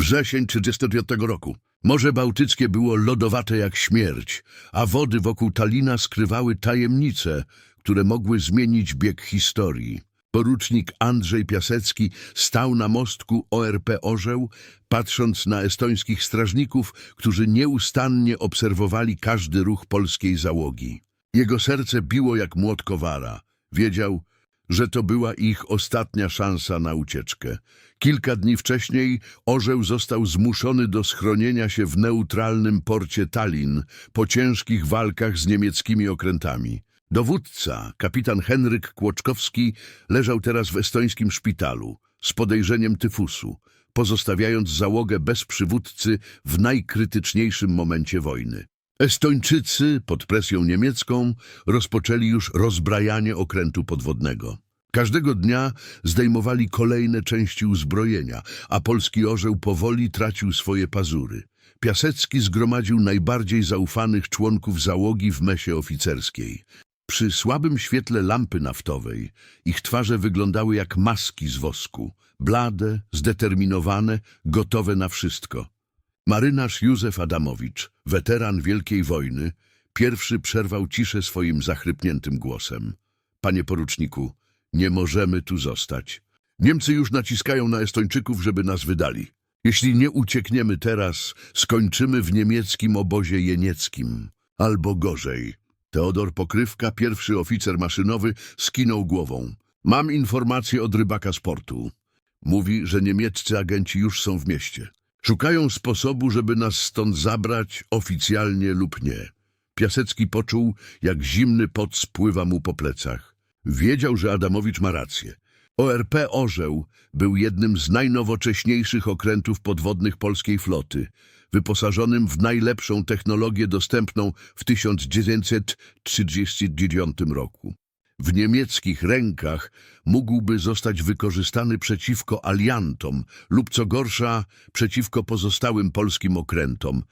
Wrzesień 39 roku. Morze Bałtyckie było lodowate jak śmierć, a wody wokół Talina skrywały tajemnice, które mogły zmienić bieg historii. Porucznik Andrzej Piasecki stał na mostku ORP Orzeł, patrząc na estońskich strażników, którzy nieustannie obserwowali każdy ruch polskiej załogi. Jego serce biło jak młot kowara. Wiedział, że to była ich ostatnia szansa na ucieczkę. Kilka dni wcześniej orzeł został zmuszony do schronienia się w neutralnym porcie Tallin po ciężkich walkach z niemieckimi okrętami. Dowódca, kapitan Henryk Kłoczkowski, leżał teraz w estońskim szpitalu z podejrzeniem tyfusu, pozostawiając załogę bez przywódcy w najkrytyczniejszym momencie wojny. Estończycy pod presją niemiecką rozpoczęli już rozbrajanie okrętu podwodnego. Każdego dnia zdejmowali kolejne części uzbrojenia, a polski orzeł powoli tracił swoje pazury. Piasecki zgromadził najbardziej zaufanych członków załogi w mesie oficerskiej. Przy słabym świetle lampy naftowej ich twarze wyglądały jak maski z wosku, blade, zdeterminowane, gotowe na wszystko. Marynarz Józef Adamowicz, weteran Wielkiej Wojny, pierwszy przerwał ciszę swoim zachrypniętym głosem. Panie poruczniku, nie możemy tu zostać. Niemcy już naciskają na Estończyków, żeby nas wydali. Jeśli nie uciekniemy teraz, skończymy w niemieckim obozie jenieckim. Albo gorzej. Teodor Pokrywka, pierwszy oficer maszynowy, skinął głową. Mam informację od rybaka z portu. Mówi, że niemieccy agenci już są w mieście. Szukają sposobu, żeby nas stąd zabrać, oficjalnie lub nie. Piasecki poczuł, jak zimny pot spływa mu po plecach. Wiedział, że Adamowicz ma rację. ORP Orzeł był jednym z najnowocześniejszych okrętów podwodnych polskiej floty, wyposażonym w najlepszą technologię dostępną w 1939 roku. W niemieckich rękach mógłby zostać wykorzystany przeciwko aliantom lub co gorsza przeciwko pozostałym polskim okrętom,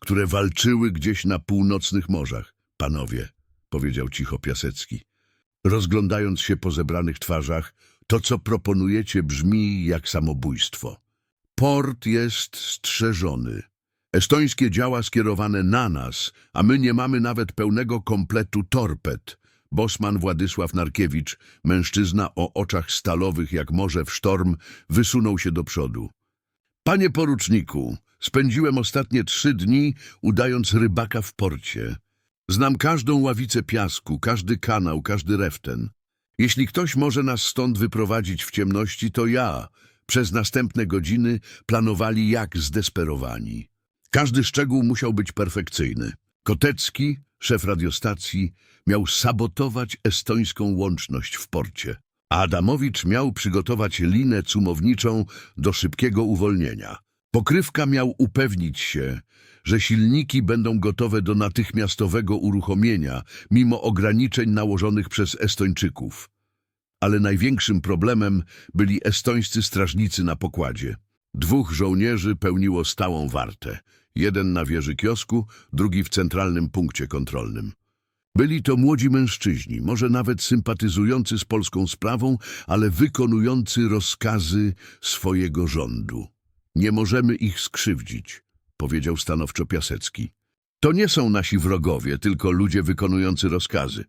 które walczyły gdzieś na północnych morzach. Panowie, powiedział cicho Piasecki, rozglądając się po zebranych twarzach, to co proponujecie brzmi jak samobójstwo. Port jest strzeżony. Estońskie działa skierowane na nas, a my nie mamy nawet pełnego kompletu torped. Bosman Władysław Narkiewicz, mężczyzna o oczach stalowych jak morze w sztorm, wysunął się do przodu. Panie poruczniku, spędziłem ostatnie trzy dni udając rybaka w porcie. Znam każdą ławicę piasku, każdy kanał, każdy reften. Jeśli ktoś może nas stąd wyprowadzić w ciemności, to ja. Przez następne godziny planowali jak zdesperowani. Każdy szczegół musiał być perfekcyjny. Kotecki, szef radiostacji, miał sabotować estońską łączność w porcie. a Adamowicz miał przygotować linę cumowniczą do szybkiego uwolnienia. Pokrywka miał upewnić się, że silniki będą gotowe do natychmiastowego uruchomienia, mimo ograniczeń nałożonych przez Estończyków. Ale największym problemem byli estońscy strażnicy na pokładzie. Dwóch żołnierzy pełniło stałą wartę. Jeden na wieży kiosku, drugi w centralnym punkcie kontrolnym. Byli to młodzi mężczyźni, może nawet sympatyzujący z polską sprawą, ale wykonujący rozkazy swojego rządu. Nie możemy ich skrzywdzić, powiedział stanowczo Piasecki. To nie są nasi wrogowie, tylko ludzie wykonujący rozkazy.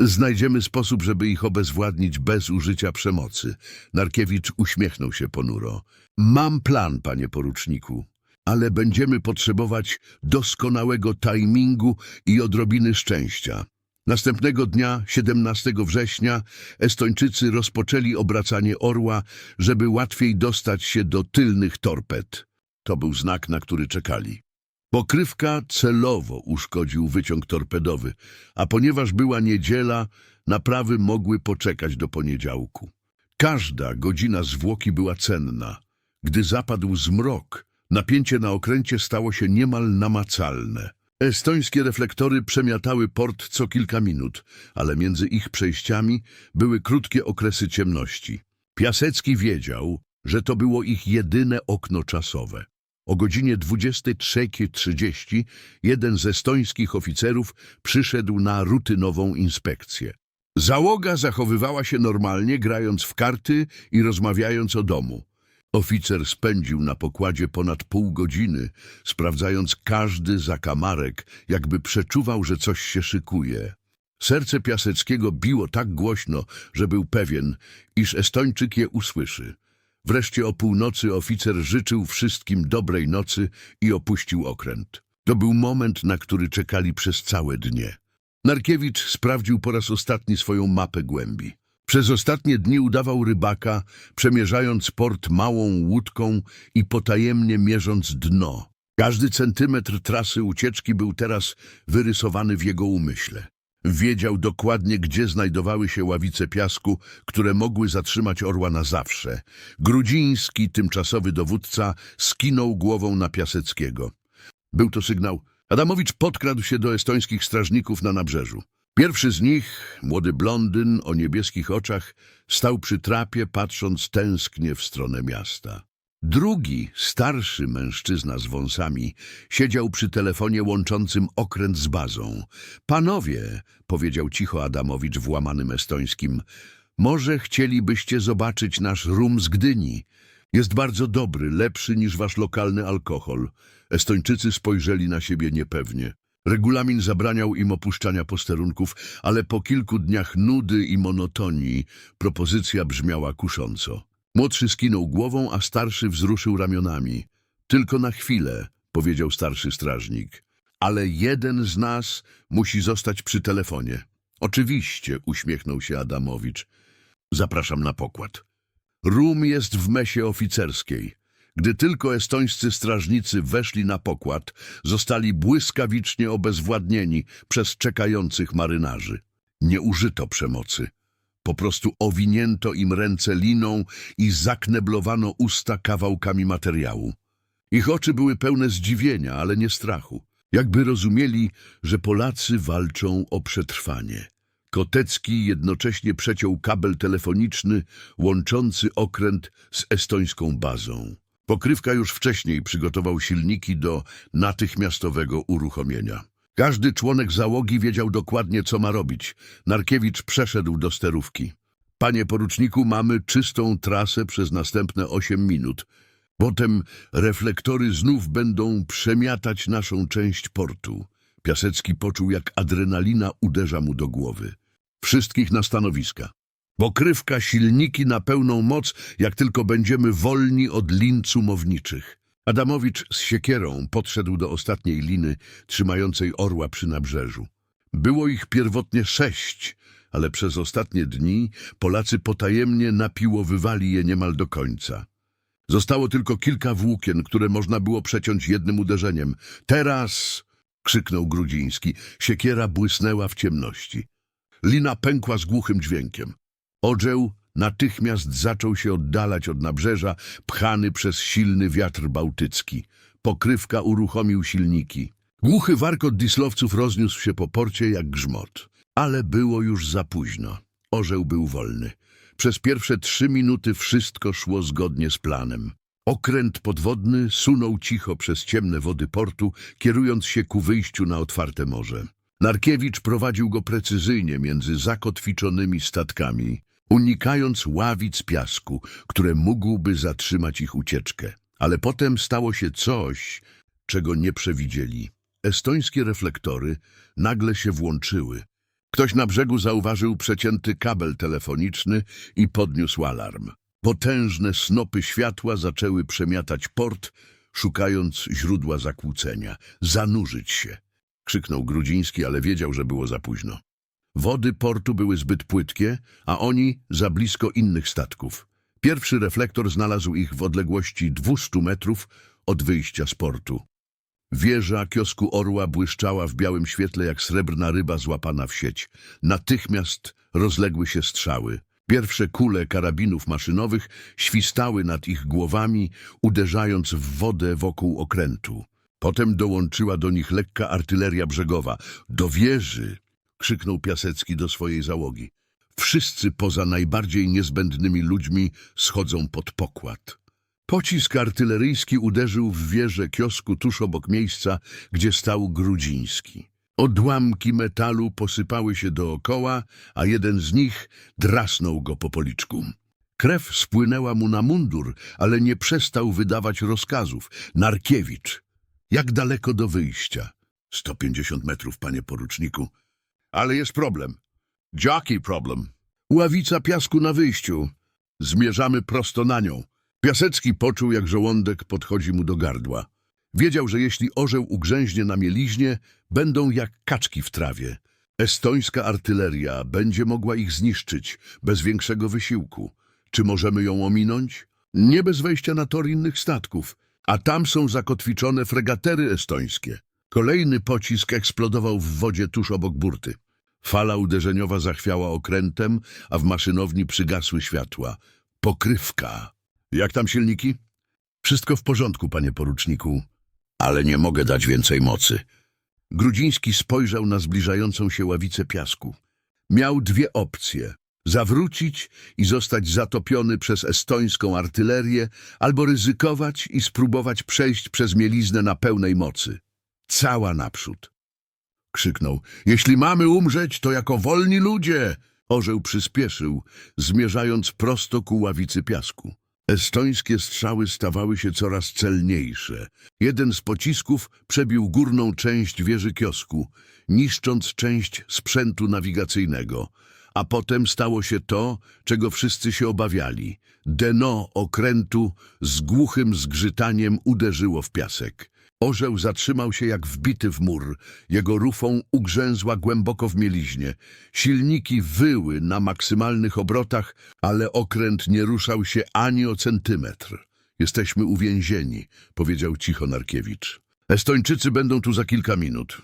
Znajdziemy sposób, żeby ich obezwładnić bez użycia przemocy. Narkiewicz uśmiechnął się ponuro. Mam plan, panie poruczniku, ale będziemy potrzebować doskonałego timingu i odrobiny szczęścia. Następnego dnia, 17 września, Estończycy rozpoczęli obracanie orła, żeby łatwiej dostać się do tylnych torped. To był znak, na który czekali. Pokrywka celowo uszkodził wyciąg torpedowy, a ponieważ była niedziela, naprawy mogły poczekać do poniedziałku. Każda godzina zwłoki była cenna. Gdy zapadł zmrok, napięcie na okręcie stało się niemal namacalne. Estońskie reflektory przemiatały port co kilka minut, ale między ich przejściami były krótkie okresy ciemności. Piasecki wiedział, że to było ich jedyne okno czasowe. O godzinie 23.30 jeden z estońskich oficerów przyszedł na rutynową inspekcję. Załoga zachowywała się normalnie, grając w karty i rozmawiając o domu. Oficer spędził na pokładzie ponad pół godziny, sprawdzając każdy zakamarek, jakby przeczuwał, że coś się szykuje. Serce Piaseckiego biło tak głośno, że był pewien, iż Estończyk je usłyszy. Wreszcie o północy oficer życzył wszystkim dobrej nocy i opuścił okręt. To był moment, na który czekali przez całe dnie. Narkiewicz sprawdził po raz ostatni swoją mapę głębi. Przez ostatnie dni udawał rybaka, przemierzając port małą łódką i potajemnie mierząc dno. Każdy centymetr trasy ucieczki był teraz wyrysowany w jego umyśle. Wiedział dokładnie, gdzie znajdowały się ławice piasku, które mogły zatrzymać orła na zawsze. Grudziński, tymczasowy dowódca, skinął głową na Piaseckiego. Był to sygnał. Adamowicz podkradł się do estońskich strażników na nabrzeżu. Pierwszy z nich, młody blondyn o niebieskich oczach, stał przy trapie, patrząc tęsknie w stronę miasta. Drugi, starszy mężczyzna z wąsami, siedział przy telefonie łączącym okręt z bazą. Panowie, powiedział cicho Adamowicz w łamanym estońskim, może chcielibyście zobaczyć nasz rum z Gdyni. Jest bardzo dobry, lepszy niż wasz lokalny alkohol. Estończycy spojrzeli na siebie niepewnie. Regulamin zabraniał im opuszczania posterunków, ale po kilku dniach nudy i monotonii propozycja brzmiała kusząco. Młodszy skinął głową, a starszy wzruszył ramionami. Tylko na chwilę, powiedział starszy strażnik. Ale jeden z nas musi zostać przy telefonie. Oczywiście, uśmiechnął się Adamowicz. Zapraszam na pokład. Rum jest w mesie oficerskiej. Gdy tylko estońscy strażnicy weszli na pokład, zostali błyskawicznie obezwładnieni przez czekających marynarzy. Nie użyto przemocy. Po prostu owinięto im ręce liną i zakneblowano usta kawałkami materiału. Ich oczy były pełne zdziwienia, ale nie strachu. Jakby rozumieli, że Polacy walczą o przetrwanie. Kotecki jednocześnie przeciął kabel telefoniczny łączący okręt z estońską bazą. Pokrywka już wcześniej przygotował silniki do natychmiastowego uruchomienia. Każdy członek załogi wiedział dokładnie, co ma robić. Narkiewicz przeszedł do sterówki. Panie poruczniku, mamy czystą trasę przez następne osiem minut. Potem reflektory znów będą przemiatać naszą część portu. Piasecki poczuł, jak adrenalina uderza mu do głowy. Wszystkich na stanowiska. Pokrywka, silniki na pełną moc, jak tylko będziemy wolni od lin cumowniczych. Adamowicz z siekierą podszedł do ostatniej liny, trzymającej orła przy nabrzeżu. Było ich pierwotnie sześć, ale przez ostatnie dni Polacy potajemnie napiłowywali je niemal do końca. Zostało tylko kilka włókien, które można było przeciąć jednym uderzeniem. Teraz! krzyknął Grudziński. Siekiera błysnęła w ciemności. Lina pękła z głuchym dźwiękiem. Orzeł natychmiast zaczął się oddalać od nabrzeża, pchany przez silny wiatr bałtycki. Pokrywka uruchomił silniki. Głuchy warkot dislowców rozniósł się po porcie jak grzmot. Ale było już za późno. Orzeł był wolny. Przez pierwsze trzy minuty wszystko szło zgodnie z planem. Okręt podwodny sunął cicho przez ciemne wody portu, kierując się ku wyjściu na otwarte morze. Narkiewicz prowadził go precyzyjnie między zakotwiczonymi statkami, unikając ławic piasku, które mógłby zatrzymać ich ucieczkę. Ale potem stało się coś, czego nie przewidzieli. Estońskie reflektory nagle się włączyły. Ktoś na brzegu zauważył przecięty kabel telefoniczny i podniósł alarm. Potężne snopy światła zaczęły przemiatać port, szukając źródła zakłócenia. Zanurzyć się! krzyknął Grudziński, ale wiedział, że było za późno. Wody portu były zbyt płytkie, a oni za blisko innych statków. Pierwszy reflektor znalazł ich w odległości 200 metrów od wyjścia z portu. Wieża kiosku orła błyszczała w białym świetle jak srebrna ryba złapana w sieć. Natychmiast rozległy się strzały. Pierwsze kule karabinów maszynowych świstały nad ich głowami, uderzając w wodę wokół okrętu. Potem dołączyła do nich lekka artyleria brzegowa. Do wieży! Krzyknął Piasecki do swojej załogi. Wszyscy poza najbardziej niezbędnymi ludźmi schodzą pod pokład. Pocisk artyleryjski uderzył w wieżę kiosku tuż obok miejsca, gdzie stał Grudziński. Odłamki metalu posypały się dookoła, a jeden z nich drasnął go po policzku. Krew spłynęła mu na mundur, ale nie przestał wydawać rozkazów. Narkiewicz. Jak daleko do wyjścia? 150 metrów, panie poruczniku. Ale jest problem. Jaki problem? Ławica piasku na wyjściu. Zmierzamy prosto na nią. Piasecki poczuł, jak żołądek podchodzi mu do gardła. Wiedział, że jeśli orzeł ugrzęźnie na mieliźnie, będą jak kaczki w trawie. Estońska artyleria będzie mogła ich zniszczyć bez większego wysiłku. Czy możemy ją ominąć? Nie bez wejścia na tor innych statków, a tam są zakotwiczone fregatery estońskie. Kolejny pocisk eksplodował w wodzie tuż obok burty. Fala uderzeniowa zachwiała okrętem, a w maszynowni przygasły światła. Pokrywka. Jak tam silniki? Wszystko w porządku, panie poruczniku. Ale nie mogę dać więcej mocy. Grudziński spojrzał na zbliżającą się ławicę piasku. Miał dwie opcje. Zawrócić i zostać zatopiony przez estońską artylerię, albo ryzykować i spróbować przejść przez mieliznę na pełnej mocy. Cała naprzód. Krzyknął. Jeśli mamy umrzeć, to jako wolni ludzie! Orzeł przyspieszył, zmierzając prosto ku ławicy piasku. Estońskie strzały stawały się coraz celniejsze. Jeden z pocisków przebił górną część wieży kiosku, niszcząc część sprzętu nawigacyjnego. A potem stało się to, czego wszyscy się obawiali. Dno okrętu z głuchym zgrzytaniem uderzyło w piasek. Orzeł zatrzymał się jak wbity w mur. Jego rufą ugrzęzła głęboko w mieliźnie. Silniki wyły na maksymalnych obrotach, ale okręt nie ruszał się ani o centymetr. Jesteśmy uwięzieni, powiedział cicho Narkiewicz. Estończycy będą tu za kilka minut.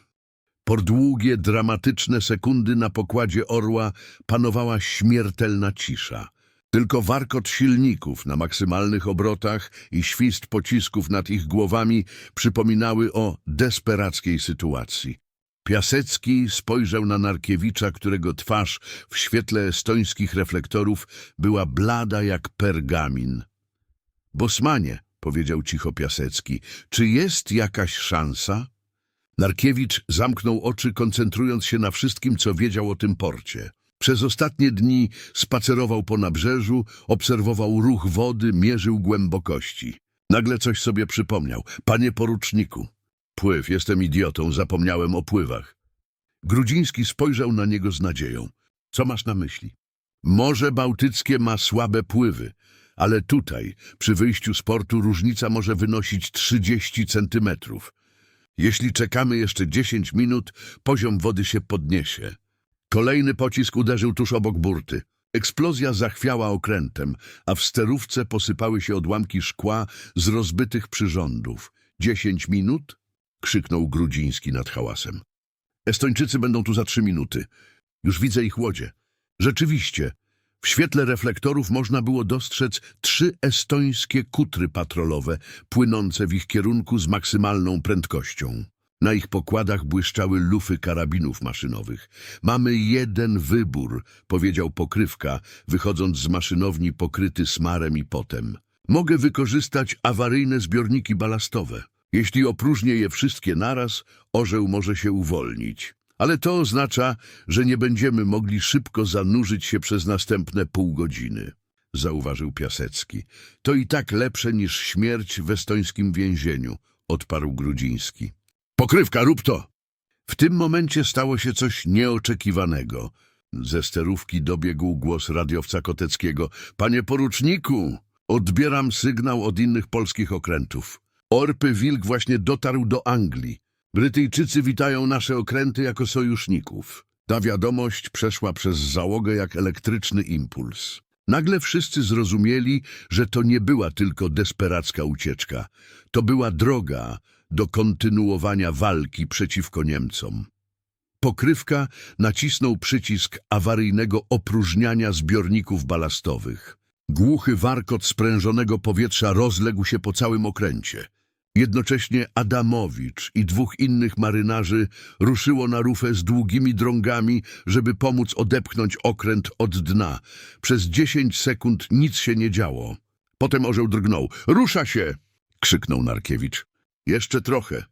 Por długie, dramatyczne sekundy na pokładzie orła panowała śmiertelna cisza. Tylko warkot silników na maksymalnych obrotach i świst pocisków nad ich głowami przypominały o desperackiej sytuacji. Piasecki spojrzał na Narkiewicza, którego twarz w świetle estońskich reflektorów była blada jak pergamin. Bosmanie, powiedział cicho Piasecki, czy jest jakaś szansa? Narkiewicz zamknął oczy, koncentrując się na wszystkim, co wiedział o tym porcie. Przez ostatnie dni spacerował po nabrzeżu, obserwował ruch wody, mierzył głębokości. Nagle coś sobie przypomniał. Panie poruczniku. Pływ, jestem idiotą, zapomniałem o pływach. Grudziński spojrzał na niego z nadzieją. Co masz na myśli? Morze Bałtyckie ma słabe pływy, ale tutaj, przy wyjściu z portu, różnica może wynosić 30 centymetrów. Jeśli czekamy jeszcze 10 minut, poziom wody się podniesie. Kolejny pocisk uderzył tuż obok burty. Eksplozja zachwiała okrętem, a w sterówce posypały się odłamki szkła z rozbitych przyrządów. Dziesięć minut? krzyknął Grudziński nad hałasem. Estończycy będą tu za trzy minuty. Już widzę ich łodzie. Rzeczywiście, w świetle reflektorów można było dostrzec trzy estońskie kutry patrolowe, płynące w ich kierunku z maksymalną prędkością. Na ich pokładach błyszczały lufy karabinów maszynowych. Mamy jeden wybór, powiedział pokrywka, wychodząc z maszynowni pokryty smarem i potem. Mogę wykorzystać awaryjne zbiorniki balastowe. Jeśli opróżnię je wszystkie naraz, orzeł może się uwolnić. Ale to oznacza, że nie będziemy mogli szybko zanurzyć się przez następne pół godziny, zauważył Piasecki. To i tak lepsze niż śmierć w estońskim więzieniu, odparł Grudziński. Pokrywka, rób to! W tym momencie stało się coś nieoczekiwanego. Ze sterówki dobiegł głos radiowca Koteckiego. Panie poruczniku, odbieram sygnał od innych polskich okrętów. Orpy Wilk właśnie dotarł do Anglii. Brytyjczycy witają nasze okręty jako sojuszników. Ta wiadomość przeszła przez załogę jak elektryczny impuls. Nagle wszyscy zrozumieli, że to nie była tylko desperacka ucieczka. To była droga do kontynuowania walki przeciwko Niemcom. Pokrywka nacisnął przycisk awaryjnego opróżniania zbiorników balastowych. Głuchy warkot sprężonego powietrza rozległ się po całym okręcie. Jednocześnie Adamowicz i dwóch innych marynarzy ruszyło na rufę z długimi drągami, żeby pomóc odepchnąć okręt od dna. Przez dziesięć sekund nic się nie działo. Potem orzeł drgnął. Rusza się! krzyknął Narkiewicz. Jeszcze trochę.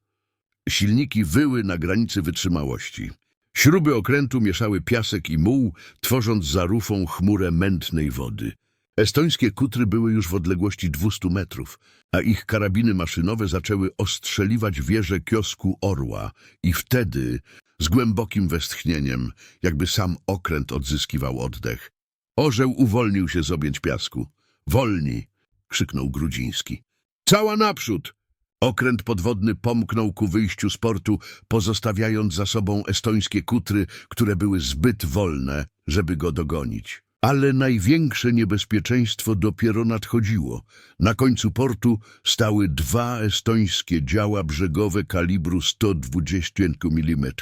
Silniki wyły na granicy wytrzymałości. Śruby okrętu mieszały piasek i muł, tworząc za rufą chmurę mętnej wody. Estońskie kutry były już w odległości 200 metrów, a ich karabiny maszynowe zaczęły ostrzeliwać wieżę kiosku Orła i wtedy, z głębokim westchnieniem, jakby sam okręt odzyskiwał oddech, orzeł uwolnił się z objęć piasku. Wolni! krzyknął Grudziński. Cała naprzód! Okręt podwodny pomknął ku wyjściu z portu, pozostawiając za sobą estońskie kutry, które były zbyt wolne, żeby go dogonić. Ale największe niebezpieczeństwo dopiero nadchodziło. Na końcu portu stały dwa estońskie działa brzegowe kalibru 120 mm.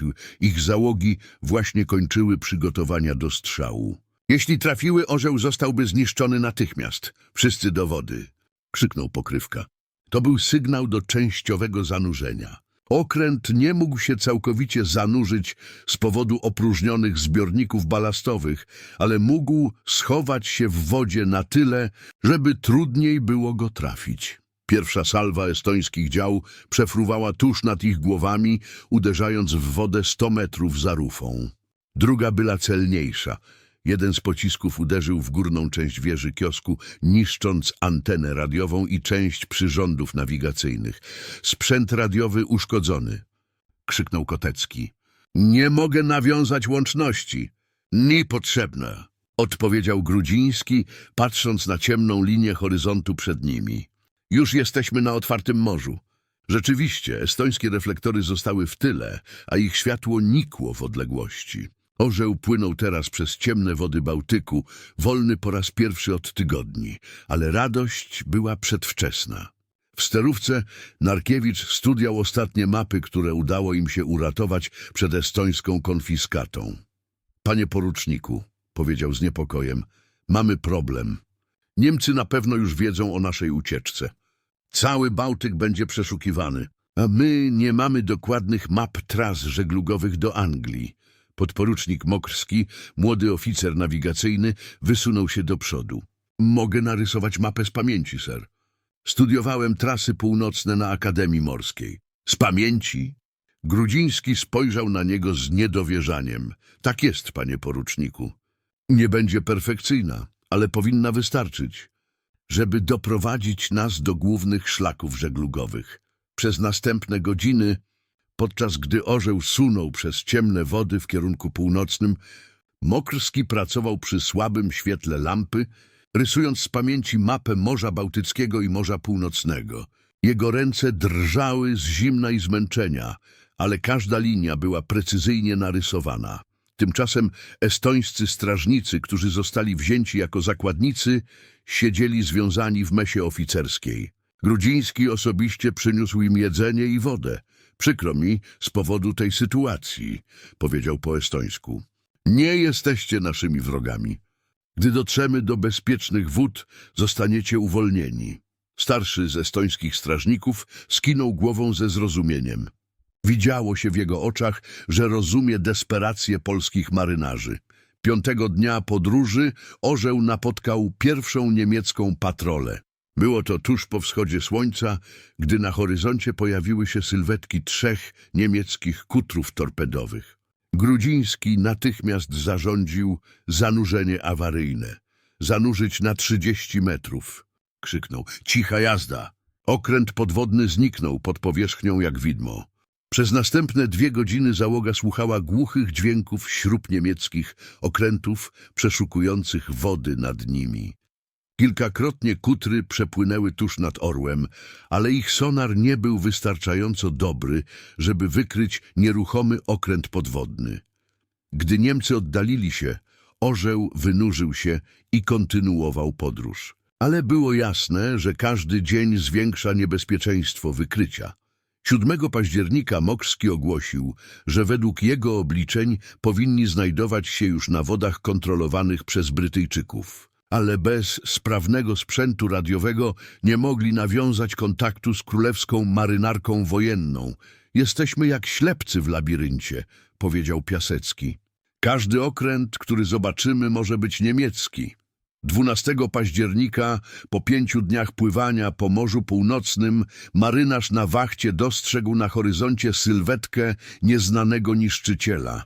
Ich załogi właśnie kończyły przygotowania do strzału. Jeśli trafiły, orzeł zostałby zniszczony natychmiast. Wszyscy do wody, krzyknął pokrywka. To był sygnał do częściowego zanurzenia. Okręt nie mógł się całkowicie zanurzyć z powodu opróżnionych zbiorników balastowych, ale mógł schować się w wodzie na tyle, żeby trudniej było go trafić. Pierwsza salwa estońskich dział przefruwała tuż nad ich głowami, uderzając w wodę 100 metrów za rufą. Druga była celniejsza. Jeden z pocisków uderzył w górną część wieży kiosku, niszcząc antenę radiową i część przyrządów nawigacyjnych. Sprzęt radiowy uszkodzony. Krzyknął Kotecki. Nie mogę nawiązać łączności. Ni potrzebne. Odpowiedział Grudziński, patrząc na ciemną linię horyzontu przed nimi. Już jesteśmy na otwartym morzu. Rzeczywiście, estońskie reflektory zostały w tyle, a ich światło nikło w odległości. Orzeł płynął teraz przez ciemne wody Bałtyku, wolny po raz pierwszy od tygodni, ale radość była przedwczesna. W sterówce Narkiewicz studiał ostatnie mapy, które udało im się uratować przed estońską konfiskatą. Panie poruczniku, powiedział z niepokojem, mamy problem. Niemcy na pewno już wiedzą o naszej ucieczce. Cały Bałtyk będzie przeszukiwany, a my nie mamy dokładnych map tras żeglugowych do Anglii. Podporucznik Mokrski, młody oficer nawigacyjny, wysunął się do przodu. Mogę narysować mapę z pamięci, ser. Studiowałem trasy północne na Akademii Morskiej. Z pamięci? Grudziński spojrzał na niego z niedowierzaniem. Tak jest, panie poruczniku. Nie będzie perfekcyjna, ale powinna wystarczyć, żeby doprowadzić nas do głównych szlaków żeglugowych. Przez następne godziny Podczas gdy orzeł sunął przez ciemne wody w kierunku północnym, Mokrski pracował przy słabym świetle lampy, rysując z pamięci mapę Morza Bałtyckiego i Morza Północnego. Jego ręce drżały z zimna i zmęczenia, ale każda linia była precyzyjnie narysowana. Tymczasem estońscy strażnicy, którzy zostali wzięci jako zakładnicy, siedzieli związani w mesie oficerskiej. Grudziński osobiście przyniósł im jedzenie i wodę. Przykro mi z powodu tej sytuacji, powiedział po estońsku. Nie jesteście naszymi wrogami. Gdy dotrzemy do bezpiecznych wód, zostaniecie uwolnieni. Starszy z estońskich strażników skinął głową ze zrozumieniem. Widziało się w jego oczach, że rozumie desperację polskich marynarzy. Piątego dnia podróży orzeł napotkał pierwszą niemiecką patrolę. Było to tuż po wschodzie słońca, gdy na horyzoncie pojawiły się sylwetki trzech niemieckich kutrów torpedowych. Grudziński natychmiast zarządził zanurzenie awaryjne. Zanurzyć na trzydzieści metrów. Krzyknął. Cicha jazda. Okręt podwodny zniknął pod powierzchnią jak widmo. Przez następne dwie godziny załoga słuchała głuchych dźwięków śrub niemieckich okrętów przeszukujących wody nad nimi. Kilkakrotnie kutry przepłynęły tuż nad orłem, ale ich sonar nie był wystarczająco dobry, żeby wykryć nieruchomy okręt podwodny. Gdy Niemcy oddalili się, orzeł wynurzył się i kontynuował podróż. Ale było jasne, że każdy dzień zwiększa niebezpieczeństwo wykrycia. 7 października Mokrski ogłosił, że według jego obliczeń powinni znajdować się już na wodach kontrolowanych przez Brytyjczyków ale bez sprawnego sprzętu radiowego nie mogli nawiązać kontaktu z królewską marynarką wojenną. Jesteśmy jak ślepcy w labiryncie, powiedział Piasecki. Każdy okręt, który zobaczymy, może być niemiecki. 12 października, po pięciu dniach pływania po Morzu Północnym, marynarz na wachcie dostrzegł na horyzoncie sylwetkę nieznanego niszczyciela.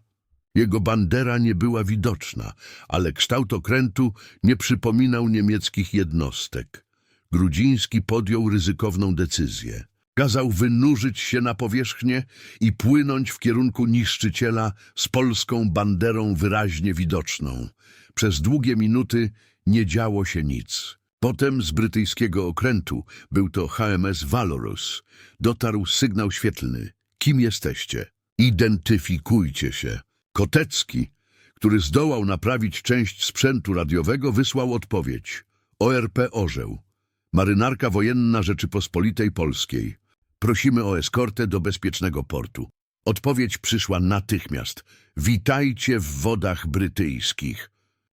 Jego bandera nie była widoczna, ale kształt okrętu nie przypominał niemieckich jednostek. Grudziński podjął ryzykowną decyzję. Kazał wynurzyć się na powierzchnię i płynąć w kierunku niszczyciela z polską banderą wyraźnie widoczną. Przez długie minuty nie działo się nic. Potem z brytyjskiego okrętu, był to HMS Valorus, dotarł sygnał świetlny. Kim jesteście? Identyfikujcie się. Kotecki, który zdołał naprawić część sprzętu radiowego, wysłał odpowiedź. ORP Orzeł. Marynarka wojenna Rzeczypospolitej Polskiej. Prosimy o eskortę do bezpiecznego portu. Odpowiedź przyszła natychmiast. Witajcie w wodach brytyjskich.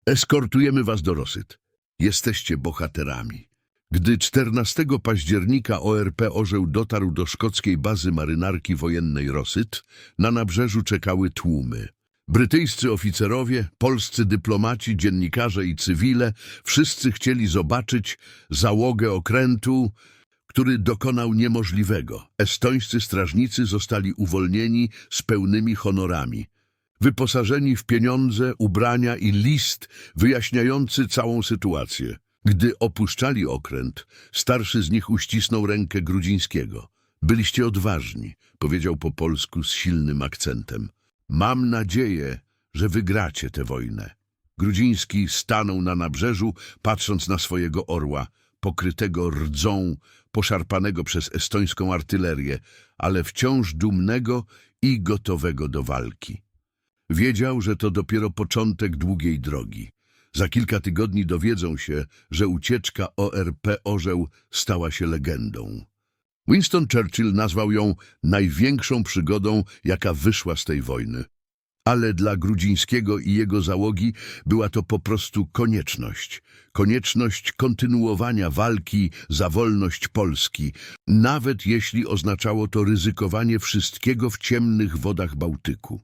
Eskortujemy was do Rosyt. Jesteście bohaterami. Gdy 14 października ORP Orzeł dotarł do szkockiej bazy marynarki wojennej Rosyt, na nabrzeżu czekały tłumy. Brytyjscy oficerowie, polscy dyplomaci, dziennikarze i cywile wszyscy chcieli zobaczyć załogę okrętu, który dokonał niemożliwego. Estońscy strażnicy zostali uwolnieni z pełnymi honorami. Wyposażeni w pieniądze, ubrania i list wyjaśniający całą sytuację. Gdy opuszczali okręt, starszy z nich uścisnął rękę Grudzińskiego. Byliście odważni, powiedział po polsku z silnym akcentem. Mam nadzieję, że wygracie tę wojnę. Grudziński stanął na nabrzeżu, patrząc na swojego orła, pokrytego rdzą, poszarpanego przez estońską artylerię, ale wciąż dumnego i gotowego do walki. Wiedział, że to dopiero początek długiej drogi. Za kilka tygodni dowiedzą się, że ucieczka ORP Orzeł stała się legendą. Winston Churchill nazwał ją największą przygodą, jaka wyszła z tej wojny. Ale dla Grudzińskiego i jego załogi była to po prostu konieczność. Konieczność kontynuowania walki za wolność Polski, nawet jeśli oznaczało to ryzykowanie wszystkiego w ciemnych wodach Bałtyku.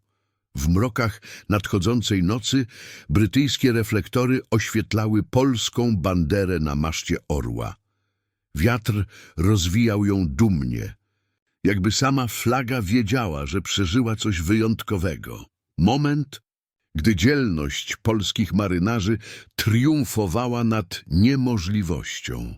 W mrokach nadchodzącej nocy brytyjskie reflektory oświetlały polską banderę na maszcie orła. Wiatr rozwijał ją dumnie, jakby sama flaga wiedziała, że przeżyła coś wyjątkowego. Moment, gdy dzielność polskich marynarzy triumfowała nad niemożliwością.